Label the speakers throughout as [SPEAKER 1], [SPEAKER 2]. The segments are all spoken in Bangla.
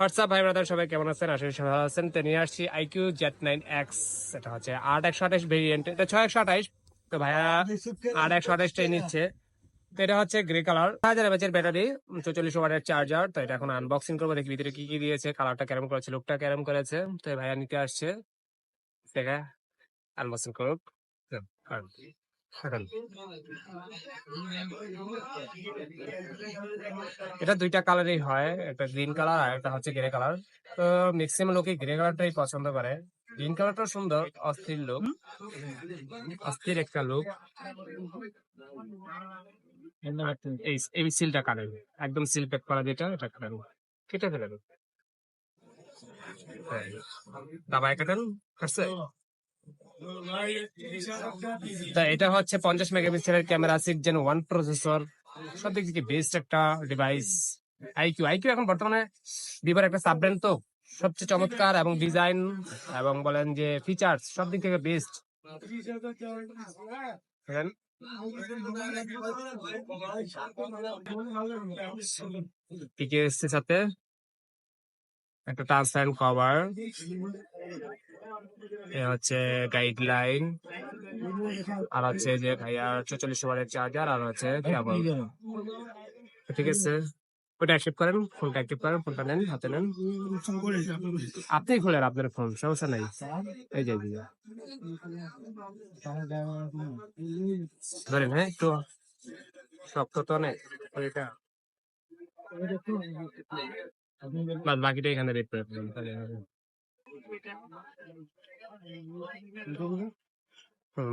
[SPEAKER 1] হোয়াটসঅ্যাপ ভাই ব্রাদার সবাই কেমন আছেন? করি সবাই ভালো আছেন। তো নিয়ে আসছি আইকিউ জেট নাইন এক্স এটা হচ্ছে আট একশো আঠাশ ভেরিয়েন্ট এটা ছয় একশো আঠাশ। তো ভাইয়া আট একশো আঠাশটাই নিচ্ছে। তো এটা হচ্ছে গ্রে কালার হাজার এমএচের ব্যাটারি চৌচল্লিশ ওয়াটের চার্জার তো এটা এখন আনবক্সিং করব, দেখি ভিতরে কি কি দিয়েছে কালারটা কেরম করেছে লুকটা কেরম করেছে। তো ভাইয়া নিতে আসছে। দেখা আনবক্সিং করুক। এটা দুইটা কালারই হয়, একটা গ্রিন কালার আর একটা হচ্ছে গ্রে কালার তো ম্যাক্সিমাম লোকে গ্রে কালারটাই পছন্দ করে। গ্রিন কালারটা সুন্দর, অস্থির লুক অস্থির একটা লুক এই সিলটা কালার। একদম সিল প্যাক করা যেটা, এটা কালার। কেটে ফেলেন দাবায় কাটেন তা এটা হচ্ছে পঞ্চাশ মেগাপিক্সেলের camera six gen one processor সব দিক থেকে বেস্ট একটা ডিভাইস আইকিউ আইকিউ এখন বর্তমানে ভিভোর একটা সাব ব্র্যান্ড তো, সবচেয়ে চমৎকার এবং ডিজাইন এবং বলেন যে ফিচার্স সব দিক থেকে বেস্ট কি সাথে একটা ট্রান্সপারেন্ট কভার। এ হচ্ছে গাইডলাইন আর হচ্ছে যে ভাইয়া চৌচল্লিশ ওয়ারের চার্জার আর হচ্ছে কেবল ঠিক আছে? ওটা অ্যাক্টিভ করেন ফোনটা অ্যাক্টিভ করেন ফোনটা নেন, হাতে নেন। আপনি খোলেন আপনার ফোন সমস্যা নাই। এই যে ধরেন হ্যাঁ একটু শক্ত তো অনেক ওইটা। বাদ বাকিটা এখানে রেট করে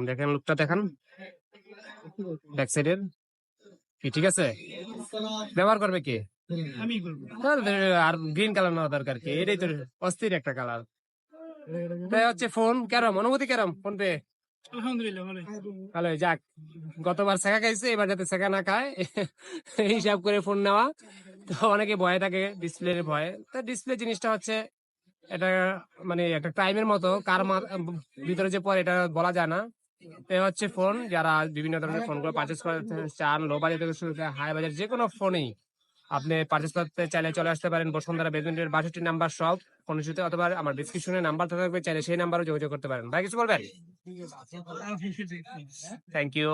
[SPEAKER 1] দেখেন লুকটা দেখান। ব্যাক সাইডের কি ঠিক আছে? ব্যবহার করবে কি? আর গ্রিন কালার নেওয়া দরকার কি? এটাই তো অস্থির একটা কালার তাই হচ্ছে ফোন কেরম অনুভূতি কেরম ফোন পে
[SPEAKER 2] আলহামদুলিল্লাহ ভালো
[SPEAKER 1] যাক। গতবার শেখা খাইছে এবার যাতে শেখা না খায় হিসাব করে ফোন নেওয়া। তো অনেকে ভয় থাকে ডিসপ্লের ভয়। তো ডিসপ্লে জিনিসটা হচ্ছে এটা মানে একটা টাইমের মতো। কার ভিতরে যে পরে এটা বলা যায় না। হচ্ছে ফোন যারা বিভিন্ন ধরনের ফোনগুলো পারচেস করতে চান লো বাজার থেকে শুরু করে হাই বাজার যে কোনো ফোনই আপনি পারচেস করতে চাইলে চলে আসতে পারেন। বসুন্ধরা বেজমেন্টের বাষট্টি নাম্বার সব ফোন ইস্যুতে অথবা আমার ডিসক্রিপশনে নাম্বার থাকবে চাইলে সেই নাম্বারও যোগাযোগ করতে পারেন। ভাই কিছু বলবেন? Thank you